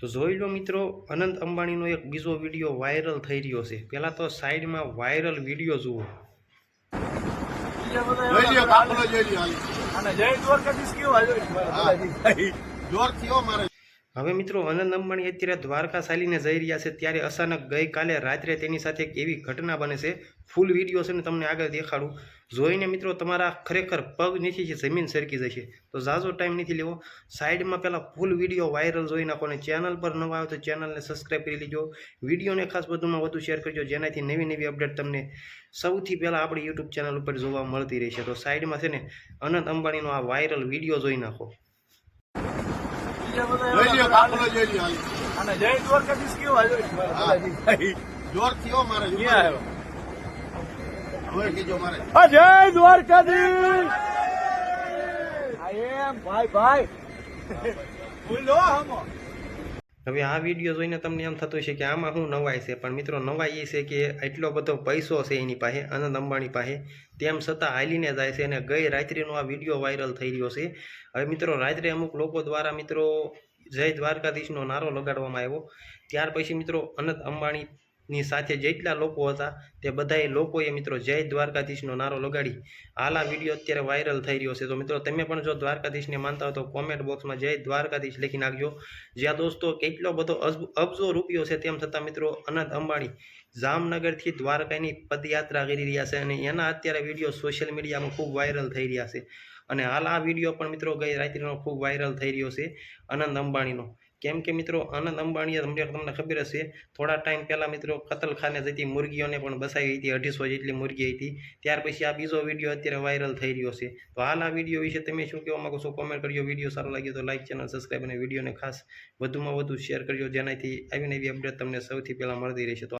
તો જોઈ લો મિત્રો અનંત અંબાણીનો એક બીજો વીડિયો વાયરલ થઈ રહ્યો છે. પહેલાં તો સાઈડમાં વાયરલ વીડિયો જુઓ? જોર થયો મારે. હવે મિત્રો અનંત અંબાણી અત્યારે દ્વારકા સાલીને જઈ રહ્યા છે. ત્યારે અચાનક ગઈકાલે રાત્રે તેની સાથે એક એવી ઘટના બને છે. ફૂલ વીડિયો છે ને તમને આગળ દેખાડું. જોઈને મિત્રો, તમારા ખરેખર પગ નીચે છે, જમીન સરકી જશે. તો ઝાઝો ટાઈમ નથી લેવો. સાઈડમાં પહેલાં ફૂલ વીડિયો વાયરલ જોઈ નાખો અને ચેનલ પર નવા આવે તો ચેનલને સબસ્ક્રાઈબ કરી લેજો. વિડીયોને ખાસ વધુમાં વધુ શેર કરજો, જેનાથી નવી નવી અપડેટ તમને સૌથી પહેલાં આપણી યુટ્યુબ ચેનલ ઉપર જોવા મળતી રહેશે. તો સાઈડમાં છે ને અનંત અંબાણીનો આ વાયરલ વીડિયો જોઈ નાખો. જોઈ લ્યો કાફલો જોઈ લ્યો અને જય દ્વારકાધીશ છે? મારા હા. દાદાજી? જોર થયો મારે ક્યાં આવ્યો? મારે. જય દ્વારકાધીશ! એમ ભાઈ ભાઈ. બોલો હમો. હવે આ વીડિયો જોઈને તમને એમ થતું છે કે આમાં શું નવાઈ છે? પણ મિત્રો, નવાઈ એ છે કે એટલો બધો પૈસો છે એની પાસે, અનંત અંબાણી પાસે. તેમ છતાં હાલીને જાય છે અને ગઈ રાત્રિનો આ વીડિયો વાયરલ થઈ રહ્યો છે. હવે મિત્રો, રાત્રે અમુક લોકો દ્વારા મિત્રો જય દ્વારકાધીશનો નારો લગાડવામાં આવ્યો. ત્યાર પછી મિત્રો, અનંત અંબાણીની સાથે જેટલા લોકો હતા તે બધાએ લોકોએ મિત્રો જય દ્વારકાધીશનો નારો લગાડી. હાલ વીડિયો અત્યારે વાયરલ થઈ રહ્યો છે. તો મિત્રો તમે પણ જો દ્વારકાધીશને માનતા હો તો કોમેન્ટ બોક્સમાં જય દ્વારકાધીશ લખી નાખજો. જ્યાં દોસ્તો કેટલો બધો અબજો રૂપિયો છે તેમ છતાં મિત્રો અનંત અંબાણી જામનગરથી દ્વારકાની પદયાત્રા કરી રહ્યા છે અને એના અત્યારે વીડિયો સોશિયલ મીડિયામાં ખૂબ વાયરલ થઈ રહ્યા છે. અને હાલ આ વીડિયો પણ મિત્રો ગઈ રાત્રિનો ખૂબ વાયરલ થઈ રહ્યો છે અનંત અંબાણીનો. કેમ કે મિત્રો આનંદ અંબાણીએ તમને ખબર હશે, થોડા ટાઈમ પહેલાં મિત્રો કતલખાને જતી મુરગીઓને પણ બસાવી હતી, અઢીસો જેટલી મુરગી હતી. ત્યાર પછી આ બીજો વીડિયો અત્યારે વાયરલ થઈ રહ્યો છે. તો હાલ આ વીડિયો વિશે તમે શું કહેવા માગો છો કોમેન્ટ કરજો. વીડિયો સારો લાગ્યો તો લાઇક ચેનલ સબસ્ક્રાઈબ અને વિડીયોને ખાસ વધુમાં વધુ શેર કરજો. જેનાથી આવીને એવી અપડેટ તમને સૌથી પહેલાં મળતી રહેશે. તો